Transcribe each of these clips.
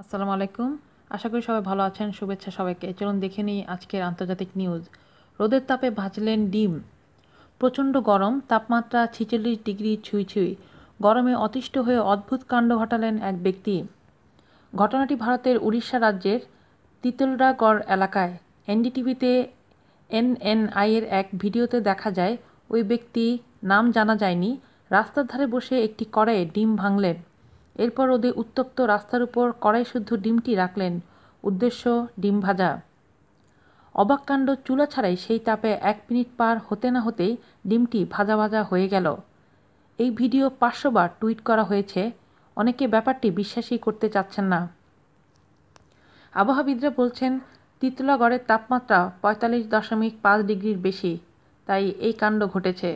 আসসালামু আলাইকুম। আশা করি সবাই ভালো আছেন, শুভেচ্ছা সবাইকে। চলুন দেখে নিই আজকের আন্তর্জাতিক নিউজ। রোদের তাপে ভাজলেন ডিম। প্রচণ্ড গরম, তাপমাত্রা ছিচল্লিশ ডিগ্রি ছুঁই ছুঁই। গরমে অতিষ্ঠ হয়ে অদ্ভুত কাণ্ড ঘটালেন এক ব্যক্তি। ঘটনাটি ভারতের উড়িষ্যা রাজ্যের তিতলরাগড় এলাকায়। এনডিটিভিতে এনএনআইয়ের এক ভিডিওতে দেখা যায়, ওই ব্যক্তি নাম জানা যায়নি। রাস্তার ধারে বসে একটি কড়াইয়ে ডিম ভাঙলেন। এরপর ওদের উত্তপ্ত রাস্তার উপর কড়াই শুদ্ধ ডিমটি রাখলেন। উদ্দেশ্য, ডিম ভাজা। অবাককাণ্ড চুলা ছাড়াই সেই তাপে এক মিনিট পার হতে না হতেই ডিমটি ভাজা ভাজা হয়ে গেল। এই ভিডিও পাঁচশোবার টুইট করা হয়েছে। অনেকে ব্যাপারটি বিশ্বাসই করতে চাচ্ছেন না। আবহাওয়াবিদরা বলছেন তিতলাগড়ের তাপমাত্রা পঁয়তাল্লিশ দশমিক পাঁচ ডিগ্রির বেশি। তাই এই কাণ্ড ঘটেছে।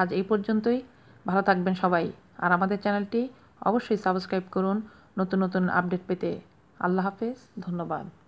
আজ এই পর্যন্তই। ভালো থাকবেন সবাই। আর আমাদের চ্যানেলটি অবশ্যই সাবস্ক্রাইব করুন। নতুন নতুন আপডেট পেতে আল্লাহ হাফেজ। ধন্যবাদ।